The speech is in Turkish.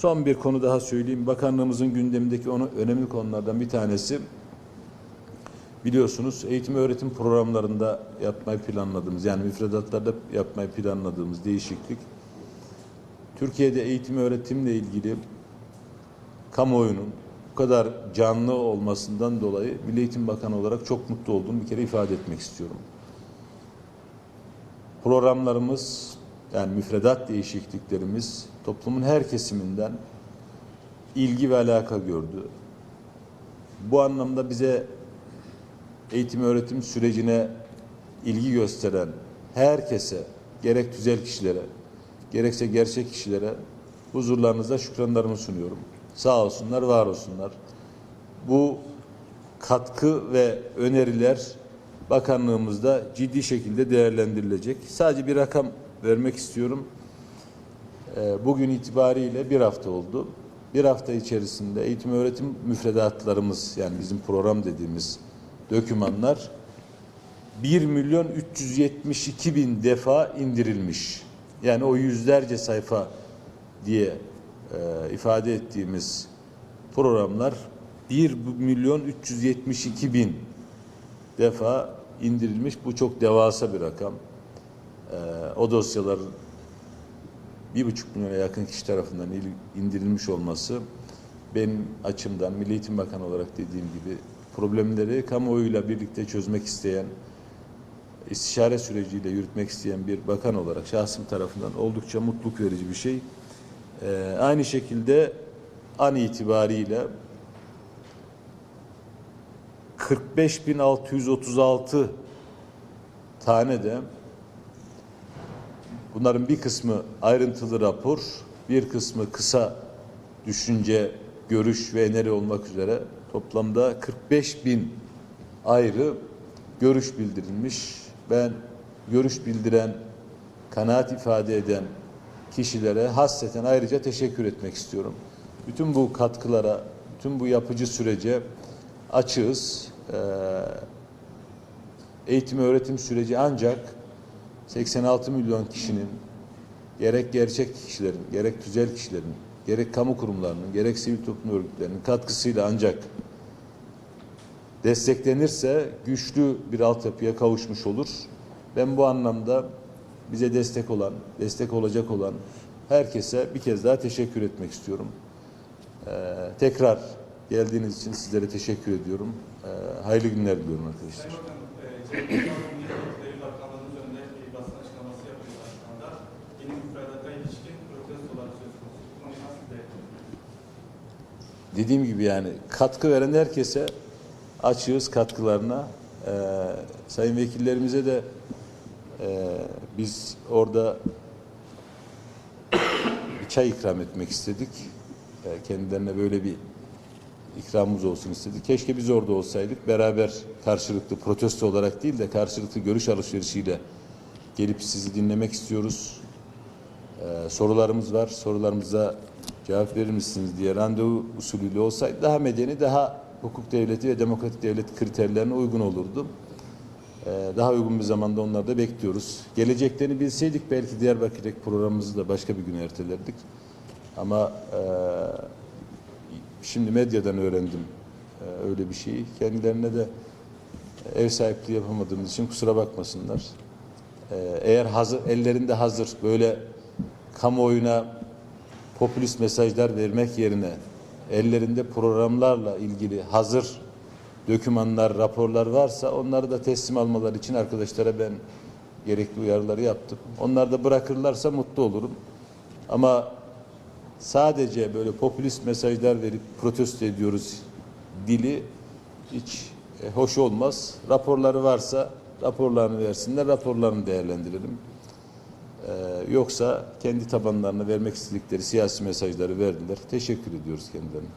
Son bir konu daha söyleyeyim. Bakanlığımızın gündemindeki onu önemli konulardan bir tanesi biliyorsunuz eğitim öğretim programlarında yapmayı planladığımız yani müfredatlarda yapmayı planladığımız değişiklik Türkiye'de eğitim öğretimle ilgili kamuoyunun bu kadar canlı olmasından dolayı Milli Eğitim Bakanı olarak çok mutlu olduğumu bir kere ifade etmek istiyorum. Programlarımız yani müfredat değişikliklerimiz toplumun her kesiminden ilgi ve alaka gördü. Bu anlamda bize eğitim öğretim sürecine ilgi gösteren herkese gerek tüzel kişilere gerekse gerçek kişilere huzurlarınızda şükranlarımı sunuyorum. Sağ olsunlar, var olsunlar. Bu katkı ve öneriler bakanlığımızda ciddi şekilde değerlendirilecek. Sadece bir rakam vermek istiyorum. Ee, Bugün itibariyle bir hafta oldu. Bir hafta içerisinde eğitim öğretim müfredatlarımız yani bizim program dediğimiz dokümanlar 1 milyon 372 bin defa indirilmiş. Yani o yüzlerce sayfa diye e, ifade ettiğimiz programlar 1 milyon 372 bin defa indirilmiş. Bu çok devasa bir rakam. E, o dosyalar bir buçuk milyona yakın kişi tarafından il- indirilmiş olması benim açımdan Milli Eğitim Bakanı olarak dediğim gibi problemleri kamuoyuyla birlikte çözmek isteyen istişare süreciyle yürütmek isteyen bir bakan olarak şahsım tarafından oldukça mutluluk verici bir şey. Ee, aynı şekilde an itibariyle 45.636 tane de bunların bir kısmı ayrıntılı rapor, bir kısmı kısa düşünce, görüş ve öneri olmak üzere toplamda 45 bin ayrı görüş bildirilmiş. Ben görüş bildiren, kanaat ifade eden kişilere hasreten ayrıca teşekkür etmek istiyorum. Bütün bu katkılara, bütün bu yapıcı sürece açığız. Ee, eğitim öğretim süreci ancak 86 milyon kişinin gerek gerçek kişilerin, gerek tüzel kişilerin, gerek kamu kurumlarının, gerek sivil toplum örgütlerinin katkısıyla ancak desteklenirse güçlü bir altyapıya kavuşmuş olur. Ben bu anlamda bize destek olan, destek olacak olan herkese bir kez daha teşekkür etmek istiyorum. Ee, tekrar geldiğiniz için sizlere teşekkür ediyorum. Ee, hayırlı günler diliyorum arkadaşlar. Dediğim gibi yani katkı veren herkese açığız katkılarına. Ee, sayın vekillerimize de e, biz orada bir çay ikram etmek istedik. Ee, kendilerine böyle bir ikramımız olsun istedik. Keşke biz orada olsaydık. Beraber karşılıklı protesto olarak değil de karşılıklı görüş alışverişiyle gelip sizi dinlemek istiyoruz. Ee, sorularımız var. Sorularımıza cevap verir misiniz diye randevu usulüyle olsaydı daha medeni, daha hukuk devleti ve demokratik devlet kriterlerine uygun olurdu. Ee, daha uygun bir zamanda onları da bekliyoruz. Geleceklerini bilseydik belki Diyarbakır'daki programımızı da başka bir güne ertelerdik. Ama e, şimdi medyadan öğrendim e, öyle bir şeyi. Kendilerine de ev sahipliği yapamadığımız için kusura bakmasınlar. Ee, eğer hazır ellerinde hazır böyle kamuoyuna popülist mesajlar vermek yerine ellerinde programlarla ilgili hazır dokümanlar, raporlar varsa onları da teslim almaları için arkadaşlara ben gerekli uyarıları yaptım. Onlar da bırakırlarsa mutlu olurum. Ama sadece böyle popülist mesajlar verip protesto ediyoruz dili hiç e, hoş olmaz. Raporları varsa raporlarını versinler, raporlarını değerlendirelim. Ee, yoksa kendi tabanlarına vermek istedikleri siyasi mesajları verdiler. Teşekkür ediyoruz kendilerine.